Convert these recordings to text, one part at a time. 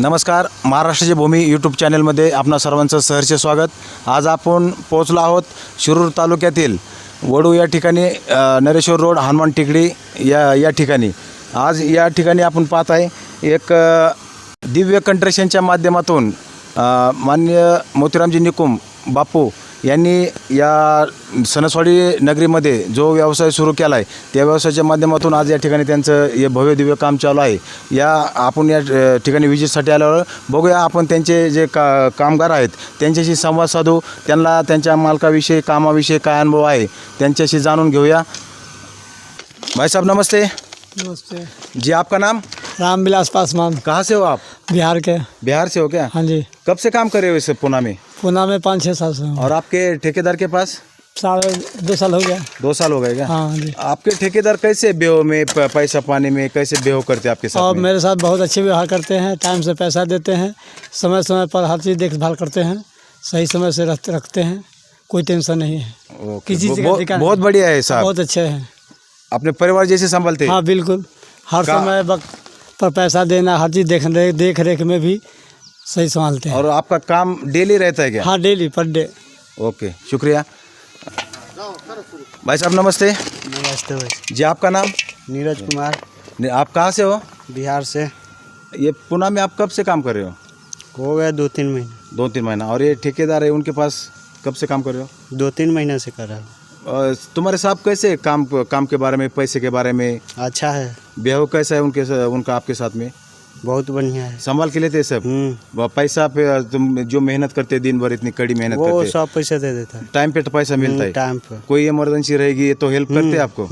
नमस्कार महाराष्ट्राची भूमी यूट्यूब चॅनलमध्ये आपणा सर्वांचं सहर्ष स्वागत. आज आपण पोहोचलो आहोत शिरूर तालुक्यातील वडू या ठिकाणी नरेश्वर रोड हनुमान टेकडी या या ठिकाणी. आज या ठिकाणी आपण पाहत आहे एक दिव्य कंट्रेशनच्या माध्यमातून माननीय मोतीरामजी निकुम बापू यांनी या सणसवाडी नगरीमध्ये जो व्यवसाय सुरू केला आहे त्या व्यवसायाच्या माध्यमातून आज या ठिकाणी त्यांचं हे भव्य दिव्य काम चालू आहे. या आपण या ठिकाणी विजिटसाठी आल्यावर बघूया आपण त्यांचे जे का कामगार आहेत त्यांच्याशी संवाद साधू. त्यांना त्यांच्या मालकाविषयी कामाविषयी काय अनुभव आहे त्यांच्याशी जाणून घेऊया. भाई साहब नमस्ते. नमस्ते. जी आपका नाम? रामविलास पासवान। कहाँ से हो आप? बिहार के। बिहार से हो क्या? हाँ जी। कब से काम कर रहे हो इस पुणे में? पूना में पाँच छः साल से हूँ। और आपके ठेकेदार के पास? साढ़े दो साल हो गया। दो साल हो गए क्या? हाँ जी। आपके ठेकेदार कैसे बेहो में प- पैसा पाने में कैसे बेहो करते हैं आपके साथ और में? मेरे साथ बहुत अच्छे व्यवहार करते हैं टाइम से पैसा देते हैं समय समय पर हर चीज़ देखभाल करते हैं सही समय से रखते रखते हैं कोई टेंशन नहीं है। ओके, किसी चीज़ का बहुत, दिक्कत बहुत नहीं। बढ़िया है साहब। बहुत अच्छे हैं। अपने परिवार जैसे संभालते हैं? हाँ बिल्कुल। हर का- समय वक्त पर पैसा देना हर चीज़ देख रेख देख रेख में भी सही संभालते हैं। और आपका काम डेली रहता है क्या? हाँ डेली पर डे। ओके शुक्रिया। भाई साहब नमस्ते। नमस्ते भाई जी आपका नाम? नीरज कुमार। आप कहाँ से हो? बिहार से। ये पुणे में आप कब से काम कर रहे हो? हो गया दो तीन महीने। दो तीन महीना। और ये ठेकेदार है उनके पास कब से काम कर रहे हो? दो तीन महीने से कर रहा हूँ। और तुम्हारे साहब कैसे काम काम के बारे में पैसे के बारे में? अच्छा है। बेहो कैसा है उनके सा- उनका आपके साथ में? बहुत बढ़िया है। संभाल के लेते हैं सब? हम्म। पैसा पे तुम जो मेहनत करते हैं दिन भर इतनी कड़ी मेहनत वो करते सब पैसे दे देता है। टाइम पे तो पैसा मिलता है। टाइम पर कोई इमर्जन्सी रहेगी तो हेल्प करते हैं आपको?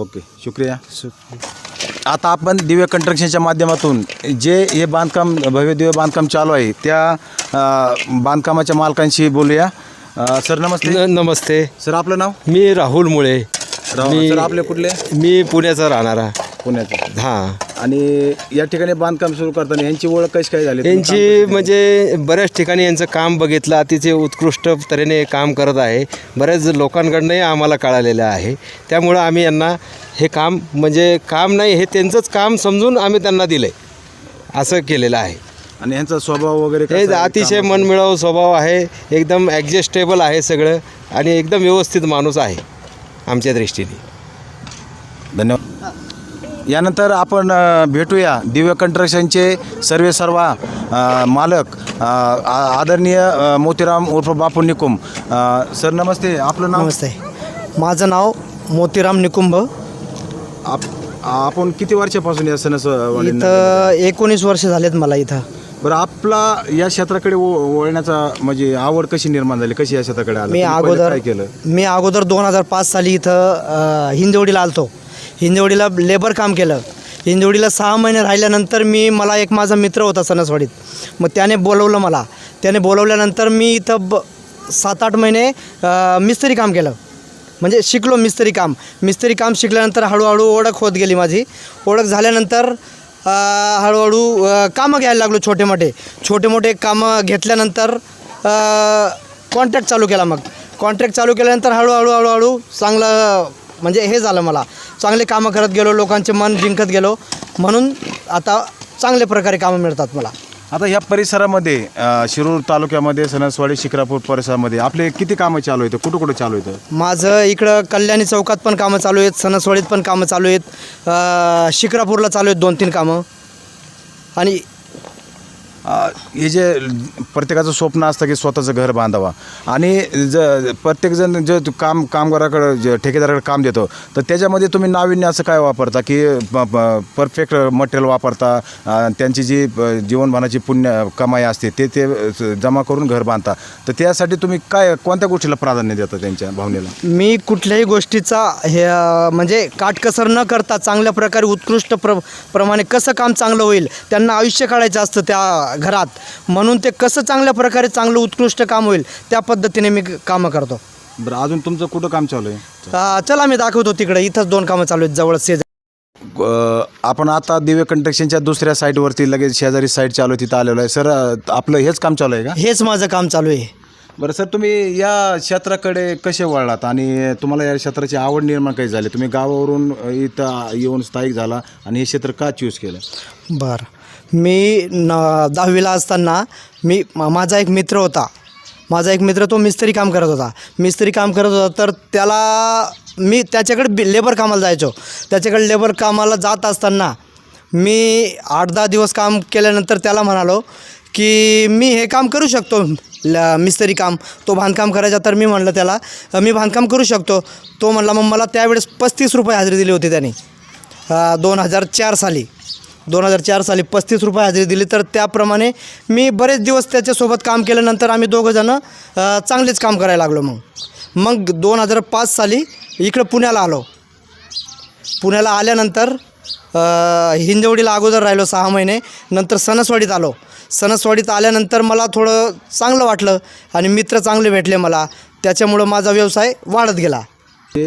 ओके शुक्रिया। शुक्रिया। आता आपण दिव्य कंस्ट्रक्शनच्या माध्यमातून जे हे बांधकाम भव्य दिव्य बांधकाम चालू आहे त्या अ, बांधकामाच्या मालकांशी बोलूया. अ, सर नमस्ते. न- नमस्ते. सर आपलं नाव? मी राहुल मुळे. राव- मी सर आपले कुठले? मी पुण्याचा राहणारा पुण्याचं. हां. आणि या ठिकाणी बांधकाम सुरू करताना यांची ओळख कशी काय झाली? यांची? म्हणजे बऱ्याच ठिकाणी यांचं काम बघितलं. अतिशय उत्कृष्ट तऱ्हेने काम करत आहे. बऱ्याच लोकांकडनंही आम्हाला कळालेलं आहे. त्यामुळं आम्ही यांना हे काम म्हणजे काम नाही हे त्यांचंच काम समजून आम्ही त्यांना दिलं आहे असं केलेलं आहे. आणि यांचा स्वभाव वगैरे हे कसा आहे? अतिशय? मनमिळावू स्वभाव आहे. एकदम ॲडजस्टेबल आहे सगळं आणि एकदम व्यवस्थित माणूस आहे आमच्या दृष्टीने. धन्यवाद. यानंतर आपण अ, भेटूया दिव्य कंस्ट्रक्शनचे सर्वे सर्वा अ, मालक अ, आ- आदरणीय अ, मोतीराम उर्फ बापू निकुम अ, सर नमस्ते. आपलं नाव? नमस्ते. माझं नाव मोतीराम निकुंभ. आप आपण किती वर्षापासून या सण इथं एकोणीस वर्ष झालेत मला इथं. बरं आपला या क्षेत्राकडे वळण्याचा म्हणजे आवड कशी निर्माण झाली? कशी या क्षेत्राकडे आला? मी तुम्ही पहिले अगोदर काय केलं? मी अगोदर दोन हजार पाच साली इथं अ, हिंजवडीला आलतो. हिंजवडीला लेबर काम केलं. हिंजवडीला सहा महिने राहिल्यानंतर मी मला एक माझा मित्र होता सणसवाडीत मग त्याने बोलवलं मला. त्याने बोलवल्यानंतर मी इथं ब सात आठ महिने अ, मिस्त्री काम केलं. म्हणजे शिकलो मिस्त्री काम. मिस्त्री काम शिकल्यानंतर हळूहळू ओळख होत गेली माझी. ओळख झाल्यानंतर हळूहळू कामं घ्यायला लागलो छोटे मोठे. छोटे मोठे कामं घेतल्यानंतर कॉन्ट्रॅक्ट चालू केला मग. कॉन्ट्रॅक्ट चालू केल्यानंतर हळूहळू हळूहळू चांगलं म्हणजे हे झालं मला. चांगले कामं करत गेलो लोकांचे मन जिंकत गेलो. म्हणून आता चांगल्या प्रकारे कामं मिळतात मला. आता ह्या परिसरामध्ये अ, शिरूर तालुक्यामध्ये सणसवाडी शिक्रापूर परिसरामध्ये आपले किती कामं चालू आहेत? कुठं कुठं चालू आहेत? माझं इकडं कल्याणी चौकात पण कामं चालू आहेत सणसवाडीत पण कामं चालू आहेत अ, शिक्रापूरला चालू आहेत दोन तीन कामं. आणि हे जे प्रत्येकाचं स्वप्न असतं की स्वतःचं घर बांधावा. आणि ज प्रत्येकजण जे काम कामगाराकडं जे ठेकेदाराकडे काम देतो तर त्याच्यामध्ये तुम्ही नाविन्य असं काय वापरता की परफेक्ट मटेरियल वापरता त्यांची जी जीवनभानाची पुण्य कमाई असते ते ते जमा करून घर बांधता. तर त्यासाठी तुम्ही काय कोणत्या गोष्टीला प्राधान्य देता त्यांच्या भावनेला? मी कुठल्याही गोष्टीचा हे म्हणजे काटकसर न करता चांगल्या प्रकारे उत्कृष्ट प्र प्रमाणे कसं काम चांगलं होईल त्यांना आयुष्य काढायचं असतं त्या घरात. म्हणून ते कसं चांगल्या प्रकारे चांगलं उत्कृष्ट काम होईल त्या पद्धतीने मी कामं करतो. बरं अजून तुमचं कुठं काम चालू आहे? अ, चला मी दाखवतो तिकडे. इथंच दोन कामं चालू आहेत जवळ शेजारी. अ, आपण आता दिव्य कंस्ट्रक्शनच्या दुसऱ्या साईटवरती लगेच शेजारी साईट चालू आहे तिथं आलेलो आहे. सर अ, आपलं हेच काम चालू आहे का? हेच माझं काम चालू आहे. बरं सर तुम्ही या क्षेत्राकडे कसे वळलात? आणि तुम्हाला या क्षेत्राची आवड निर्माण कशी झाली? तुम्ही गावावरून इथं येऊन स्थायिक झाला आणि हे क्षेत्र का चूज केलं? बरं. मी न दहावीला असताना मी माझा एक मित्र होता. माझा एक मित्र तो मिस्त्री काम करत होता. मिस्त्री काम करत होता तर त्याला मी त्याच्याकडे बी लेबर कामाला जायचो. त्याच्याकडे लेबर कामाला जात असताना मी आठ दहा दिवस काम केल्यानंतर त्याला म्हणालो की मी हे काम करू शकतो ल मिस्त्री काम. तो बांधकाम करायचा तर मी म्हणलं त्याला मी बांधकाम करू शकतो. तो म्हणला मग मला त्यावेळेस पस्तीस रुपये हजेरी दिली होती त्याने. दोन हजार चार साली. दोन हजार चार साली पस्तीस रुपये हजेरी दिली. तर त्याप्रमाणे मी बरेच दिवस त्याच्यासोबत काम केल्यानंतर आम्ही दोघंजणं चांगलेच काम करायला लागलो मग. मग दोन हजार पाच साली इकडं पुण्याला आलो. पुण्याला आल्यानंतर हिंजवडीला अगोदर राहिलो सहा महिने. नंतर सणसवाडीत आलो. सणसवाडीत आल्यानंतर मला थोडं चांगलं वाटलं आणि मित्र चांगले भेटले मला. त्याच्यामुळं माझा व्यवसाय वाढत गेला. ते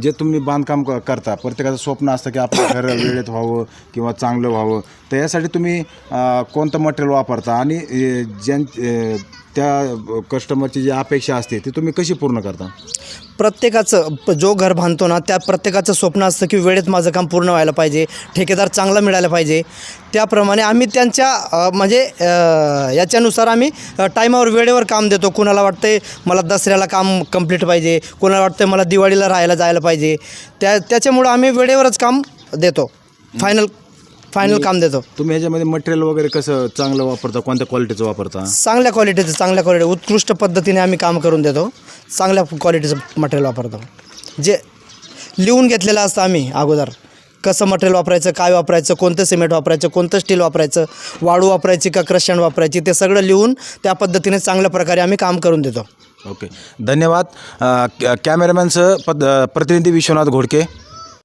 जे तुम्ही बांधकाम क- करता प्रत्येकाचं स्वप्न असतं की आपलं घर वेळेत व्हावं किंवा चांगलं व्हावं. तर यासाठी तुम्ही अ, कोणतं मटेरियल वापरता? आणि अ, ज्यां अ, त्या कस्टमरची जी अपेक्षा असते ती तुम्ही कशी पूर्ण करता? प्रत्येकाचं प- जो घर बांधतो ना त्या प्रत्येकाचं स्वप्न असतं की वेळेत माझं काम पूर्ण व्हायला पाहिजे ठेकेदार चांगला मिळायला पाहिजे. त्याप्रमाणे आम्ही त्यांच्या म्हणजे याच्यानुसार आम्ही टायमावर वेळेवर काम देतो. कुणाला वाटते मला दसऱ्याला काम कंप्लीट पाहिजे कुणाला वाटतं मला दिवाळीला राहायला जायला पाहिजे त्या त्याच्यामुळं आम्ही वेळेवरच काम देतो. फायनल फायनल काम देतो. तुम्ही ह्याच्यामध्ये मटेरियल वगैरे कसं चांगलं वापरता? कोणत्या क्वालिटीचं वापरता? चांगल्या क्वालिटीचं चांगल्या क्वालिटी उत्कृष्ट पद्धतीने आम्ही काम करून देतो. चांगल्या क्वालिटीचं मटेरियल वापरतो. जे लिहून घेतलेलं असतं आम्ही अगोदर. कसं मटेरियल वापरायचं काय वापरायचं कोणतं सिमेंट वापरायचं कोणतं स्टील वापरायचं वाळू वापरायची का क्रशन वापरायची ते सगळं लिहून त्या पद्धतीने चांगल्या प्रकारे आम्ही काम करून देतो. ओके धन्यवाद. अ, क- कॅमेरामॅनसह पद प्रतिनिधी विश्वनाथ घोडके.